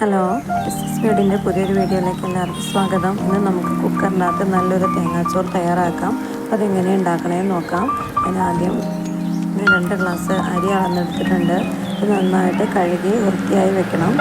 Hello business വീടിന്റെ പുതിയൊരു വീഡിയോയിലേക്ക് എല്ലാവർക്കും സ്വാഗതം. ഇന്ന് നമുക്ക് കുക്കറിനകത്ത് നല്ലൊരു തേങ്ങാച്ചോറ് തയ്യാറാക്കാം. അതെങ്ങനെ ഉണ്ടാക്കണേ നോക്കാം. ഞാൻ ആദ്യം രണ്ട് ഗ്ലാസ് അരി അളന്നെടുത്തിട്ടുണ്ട്. അത് നന്നായിട്ട് കഴുകി വൃത്തിയായി വെക്കണം.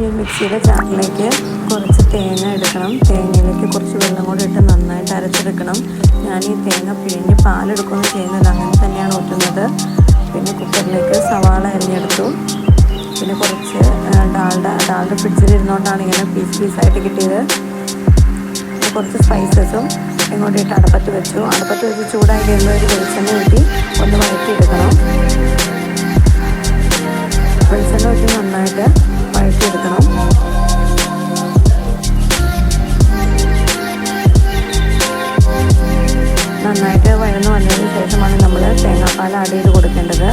ഈ മിക്സിയുടെ ചാറിലേക്ക് കുറച്ച് തേങ്ങ എടുക്കണം. തേങ്ങയിലേക്ക് കുറച്ച് വെള്ളം കൂടി ഇട്ട് നന്നായിട്ട് അരച്ചെടുക്കണം. ഞാൻ ഈ തേങ്ങ പിഴിഞ്ഞ് പാലെടുക്കുകയും ചെയ്യുന്നത് അങ്ങനെ തന്നെയാണ് ഊറ്റുന്നത്. പിന്നെ കുക്കറിലേക്ക് സവാള അരിഞ്ഞെടുത്തു. പിന്നെ കുറച്ച് ഡാൾഡ ഡാൾഡ ഫ്രിഡ്ജിലിരുന്നുകൊണ്ടാണ് ഇങ്ങനെ പീസ് പീസായിട്ട് കിട്ടിയത്. കുറച്ച് സ്പൈസസും ഇങ്ങോട്ട് അടുപ്പത്ത് വെച്ചു. അടപ്പത്ത് വെച്ച് ചൂടായി കഴിയുമ്പോൾ ഒരു വെളിച്ചെണ്ണ ഊറ്റി ഒന്ന് വഴറ്റിയെടുക്കണം. വെളിച്ചെണ്ണ ഊറ്റി നന്നായിട്ട് വഴറ്റിയെടുക്കണം നന്നായിട്ട് വഴന്ന് വന്നതിന് ശേഷമാണ് നമ്മൾ തേങ്ങാപ്പാൽ ആഡ് ചെയ്ത് കൊടുക്കേണ്ടത്.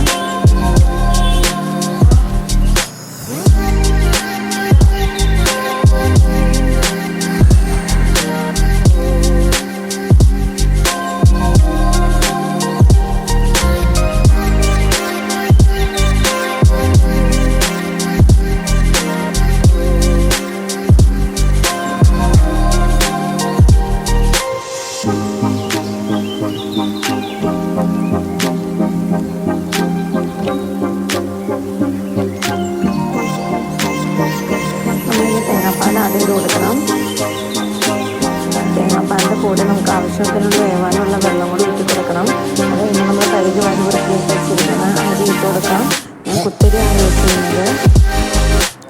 കൂടെ നമുക്ക് ആവശ്യത്തിനുള്ള വേവാനുള്ള വെള്ളം കൂടി ഇട്ട് കൊടുക്കണം. അത് കഴിഞ്ഞ് നമ്മൾ കഴുകി വാരി വൃത്തിയാക്കി വെച്ചിരിക്കുന്ന അരി ഇട്ട് കൊടുക്കാം. ഞാൻ കുത്തിരിയാണ് യൂസ് ചെയ്യുന്നത്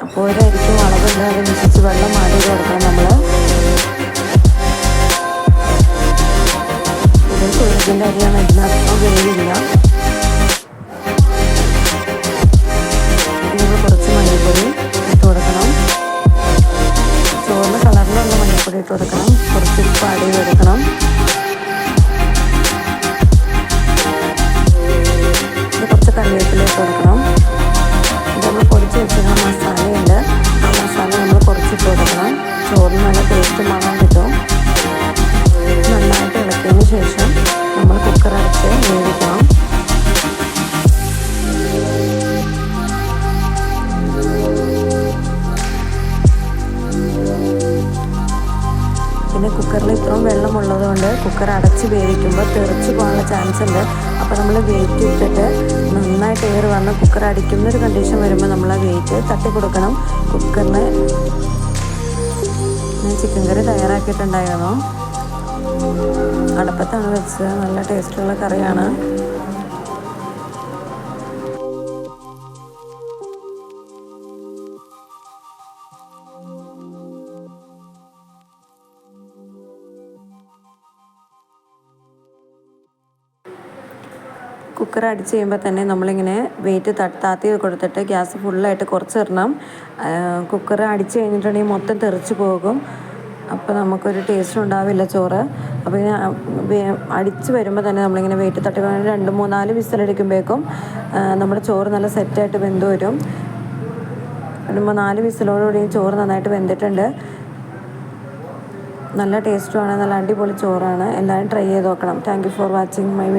അപ്പോൾ ഒരരിക്കും അളവുണ്ട് അതനുസരിച്ച് വെള്ളം മാറി കൊടുക്കണം നമ്മൾ. ഇതിൽ സൂര്യത്തിന്റെ അരിയാണ് ഇതിനകത്ത് വേവില്ല ഇട്ട് കൊടുക്കണം കുറച്ച് ഉപ്പ് ആഡ് ചെയ്ത് കൊടുക്കണം കുറച്ച് കറിവേപ്പില ഇട്ട് കൊടുക്കണം ഇത് നമ്മൾ പൊടിച്ച് വെച്ചിരുന്ന മസാലയുണ്ട്. ആ മസാല നമ്മൾ കുറച്ചിട്ട് കൊടുക്കണം. ചോറിന് നല്ല ടേസ്റ്റ് മണം കിട്ടും. നന്നായിട്ട് ഇളക്കിയതിന് ശേഷം നമ്മൾ കുക്കർ അടച്ച് വേവിക്കണം. പിന്നെ കുക്കറിൽ ഇത്രയും വെള്ളമുള്ളത് കൊണ്ട് കുക്കർ അടച്ച് വേവിക്കുമ്പോൾ തെറിച്ച് പോകാനുള്ള ചാൻസ് ഉണ്ട്. അപ്പോൾ നമ്മൾ വെയിറ്റ് ഇട്ടിട്ട് നന്നായിട്ട് എയർ വന്ന് കുക്കർ അടിക്കുന്ന ഒരു കണ്ടീഷൻ വരുമ്പോൾ നമ്മൾ ആ വെയിറ്റ് തട്ടി കൊടുക്കണം. കുക്കറിന് ഞാൻ ചിക്കൻ കറി തയ്യാറാക്കിയിട്ടുണ്ടായിരുന്നു. അടപ്പത്താണ് വെച്ചത്. നല്ല ടേസ്റ്റുള്ള കറിയാണ്. കുക്കർ അടിച്ച് കഴിയുമ്പോൾ തന്നെ നമ്മളിങ്ങനെ വെയിറ്റ് താത്തി കൊടുത്തിട്ട് ഗ്യാസ് ഫുള്ളായിട്ട് കുറച്ചിടണം. കുക്കർ അടിച്ച് കഴിഞ്ഞിട്ടുണ്ടെങ്കിൽ മൊത്തം തെറിച്ച് പോകും. അപ്പോൾ നമുക്കൊരു ടേസ്റ്റ് ഉണ്ടാവില്ല ചോറ്. അപ്പോൾ ഇങ്ങനെ അടിച്ച് വരുമ്പോൾ തന്നെ നമ്മളിങ്ങനെ വെയിറ്റ് തട്ടി രണ്ട് മൂന്നാൽ വിസിലടിക്കുമ്പോഴേക്കും നമ്മുടെ ചോറ് നല്ല സെറ്റായിട്ട് വെന്ത് വരും. രണ്ട് നാല് വിസിലോടുകൂടി ചോറ് നന്നായിട്ട് വെന്തിട്ടുണ്ട്. നല്ല ടേസ്റ്റുമാണ് നല്ല അടിപൊളി ചോറാണ്. എല്ലാവരും ട്രൈ ചെയ്ത് നോക്കണം. Thank for watching my